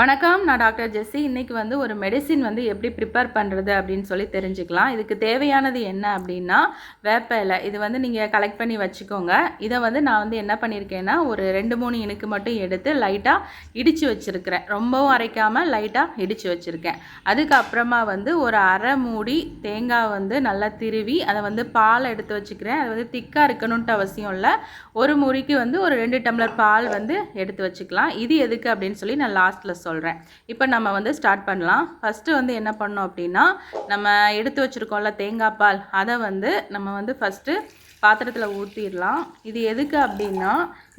வணக்கம் நான் டாக்டர் ஜெஸ்ஸி. இன்றைக்கி வந்து ஒரு மெடிசின் வந்து எப்படி ப்ரிப்பேர் பண்ணுறது அப்படின்னு சொல்லி தெரிஞ்சுக்கலாம். இதுக்கு தேவையானது என்ன அப்படின்னா வேப்ப இலை. இது வந்து நீங்கள் கலெக்ட் பண்ணி வச்சுக்கோங்க. இதை வந்து நான் வந்து என்ன பண்ணியிருக்கேன்னா ஒரு ரெண்டு மூணு இனுக்கு மட்டும் எடுத்து லைட்டாக இடித்து வச்சுருக்கிறேன். ரொம்பவும் அரைக்காமல் லைட்டாக இடித்து வச்சுருக்கேன். அதுக்கப்புறமா வந்து ஒரு அரை மூடி தேங்காய் வந்து நல்லா திருவி அதை வந்து பால் எடுத்து வச்சுக்கிறேன். அது வந்து திக்காக இருக்கணுன்ட்டு அவசியம் இல்லை. ஒரு முறிக்கு வந்து ஒரு ரெண்டு டம்ளர் பால் வந்து எடுத்து வச்சுக்கலாம். இது எதுக்கு அப்படின்னு சொல்லி நான் லாஸ்ட்டில் சொல்கிறேன் இப்போ நம்ம வந்து ஸ்டார்ட் பண்ணலாம். ஃபஸ்ட்டு வந்து என்ன பண்ணோம் அப்படின்னா நம்ம எடுத்து வச்சுருக்கோம்ல தேங்காய் பால் அதை வந்து நம்ம வந்து ஃபஸ்ட்டு பாத்திரத்தில் ஊற்றிடலாம் இது எதுக்கு அப்படின்னா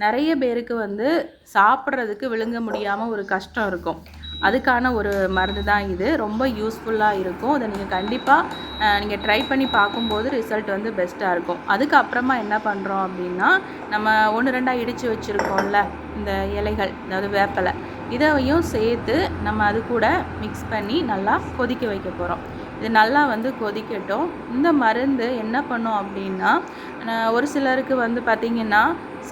நிறைய பேருக்கு வந்து சாப்பிட்றதுக்கு விழுங்க முடியாமல் ஒரு கஷ்டம் இருக்கும். அதுக்கான ஒரு மருந்து தான் இது. ரொம்ப யூஸ்ஃபுல்லாக இருக்கும். அதை நீங்கள் கண்டிப்பாக நீங்கள் ட்ரை பண்ணி பார்க்கும்போது ரிசல்ட் வந்து பெஸ்ட்டாக இருக்கும். அதுக்கப்புறமா என்ன பண்ணுறோம் அப்படின்னா நம்ம ஒன்று ரெண்டாக இடித்து வச்சுருக்கோம்ல இந்த இலைகள் அதாவது வேப்பலை. இதையும் சேர்த்து நம்ம அது கூட மிக்ஸ் பண்ணி நல்லா கொதிக்க வைக்க போகிறோம் இது நல்லா வந்து கொதிக்கட்டும். இந்த மருந்து என்ன பண்ணும் அப்படின்னா ஒரு சிலருக்கு வந்து பார்த்திங்கன்னா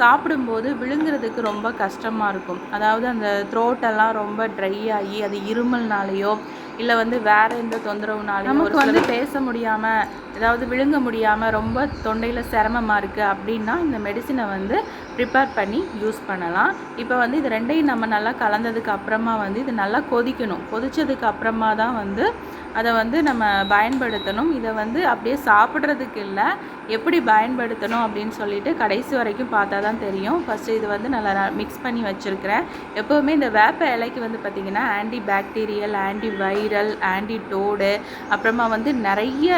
சாப்பிடும்போது விழுங்குறதுக்கு ரொம்ப கஷ்டமாக இருக்கும். அதாவது அந்த த்ரோட்டெல்லாம் ரொம்ப ட்ரை ஆகி அது இருமல்னாலேயோ இல்லை வந்து வேறு எந்த தொந்தரவுனாலையும் நமக்கு வந்து பேச முடியாமல் ஏதாவது விழுங்க முடியாமல் ரொம்ப தொண்டையில் சிரமமாக இருக்குது அப்படின்னா இந்த மெடிசினை வந்து ப்ரிப்பேர் பண்ணி யூஸ் பண்ணலாம். இப்போ வந்து இது ரெண்டையும் நம்ம நல்லா கலந்ததுக்கு அப்புறமா வந்து இது நல்லா கொதிக்கணும். கொதித்ததுக்கு அப்புறமா தான் வந்து அதை வந்து நம்ம பயன்படுத்தணும். இதை வந்து அப்படியே சாப்பிட்றதுக்கு இல்லை எப்படி பயன்படுத்தணும் அப்படின்னு சொல்லிட்டு கடைசி வரைக்கும் பார்த்தா தான் தெரியும். ஃபஸ்ட்டு இது வந்து நல்லா மிக்ஸ் பண்ணி வச்சுருக்கிறேன். எப்போவுமே இந்த வேப்ப இலைக்கு வந்து பார்த்திங்கன்னா anti bacterial anti viral anti டோடு அப்புறமா வந்து நிறைய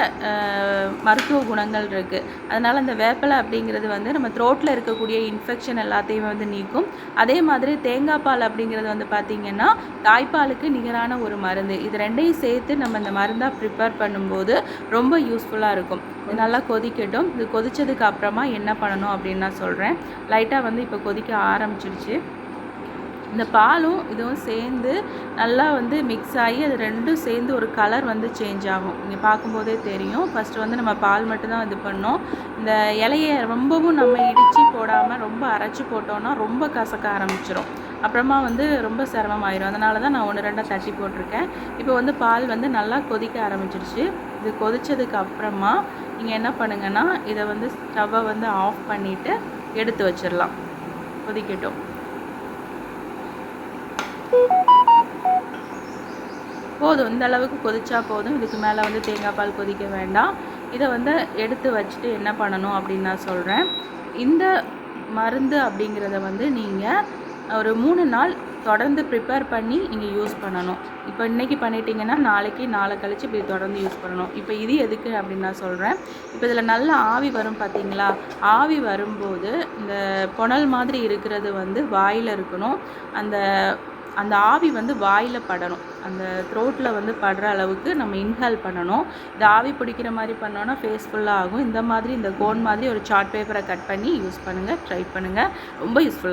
மருத்துவ குணங்கள் இருக்குது அதனால் அந்த வேப்பலை அப்படிங்கிறது வந்து நம்ம த்ரோட்டில் இருக்கக்கூடிய இன்ஃபெக்ஷன் எல்லாத்தையும் வந்து நீக்கும். அதே மாதிரி தேங்காய் பால் அப்படிங்கிறது வந்து பார்த்திங்கன்னா தாய்ப்பாலுக்கு நிகரான ஒரு மருந்து. இது ரெண்டையும் சேர்த்து நம்ம இந்த மருந்தாக ப்ரிப்பேர் பண்ணும்போது ரொம்ப யூஸ்ஃபுல்லாக இருக்கும். நல்லா கொதிக்கட்டும். இது கொதித்ததுக்கு அப்புறமா என்ன பண்ணணும் அப்படின்னு நான் சொல்கிறேன் லைட்டாக வந்து இப்போ கொதிக்க ஆரம்பிச்சிடுச்சு இந்த பாலும் இதுவும் சேர்ந்து நல்லா வந்து மிக்ஸ் ஆகி அது ரெண்டும் சேர்ந்து ஒரு கலர் வந்து சேஞ்ச் ஆகும். நீங்கள் பார்க்கும்போதே தெரியும். ஃபஸ்ட்டு வந்து நம்ம பால் மட்டும்தான் இது பண்ணோம். இந்த இலையை ரொம்பவும் நம்ம இடித்து போடாமல் ரொம்ப அரைச்சி போட்டோன்னா ரொம்ப கசக்க ஆரம்பிச்சிடும் அப்புறமா வந்து ரொம்ப சிரமமாயிடும் அதனால தான் நான் ஒன்று ரெண்டாக தட்டி போட்டிருக்கேன். இப்போ வந்து பால் வந்து நல்லா கொதிக்க ஆரம்பிச்சிருச்சு. இது கொதித்ததுக்கு அப்புறமா நீங்கள் என்ன பண்ணுங்கன்னா இதை வந்து ஸ்டவ்வை வந்து ஆஃப் பண்ணிவிட்டு எடுத்து வச்சிடலாம் கொதிக்கட்டும். போதும். இந்த அளவுக்கு கொதிச்சா போதும். இதுக்கு மேலே வந்து தேங்காய் பால் கொதிக்க வேண்டாம். இதை வந்து எடுத்து வச்சுட்டு என்ன பண்ணணும் அப்படின்னு நான் சொல்கிறேன் இந்த மருந்து அப்படிங்கிறத வந்து நீங்கள் ஒரு மூணு நாள் தொடர்ந்து ப்ரிப்பேர் பண்ணி நீங்கள் யூஸ் பண்ணணும். இப்போ இன்றைக்கி பண்ணிட்டீங்கன்னா நாளைக்கு நாளை கழித்து இப்படி தொடர்ந்து யூஸ் பண்ணணும். இப்போ இது எதுக்கு அப்படின்னு நான் சொல்கிறேன் இப்போ இதில் நல்ல ஆவி வரும் பார்த்தீங்களா ஆவி வரும்போது இந்த புனல் மாதிரி இருக்கிறது வந்து வாயில் இருக்கணும். அந்த அந்த ஆவி வந்து வாயில் படணும். அந்த த்ரோட்டில் வந்து படுற அளவுக்கு நம்ம இன்ஹால் பண்ணணும். இந்த ஆவி பிடிக்கிற மாதிரி பண்ணோன்னா ஃபேஸ் ஃபுல்லாக ஆகும். இந்த மாதிரி இந்த கோன் மாதிரி ஒரு சார்ட் பேப்பரை கட் பண்ணி யூஸ் பண்ணுங்கள் ட்ரை பண்ணுங்கள் ரொம்ப யூஸ்ஃபுல்லாக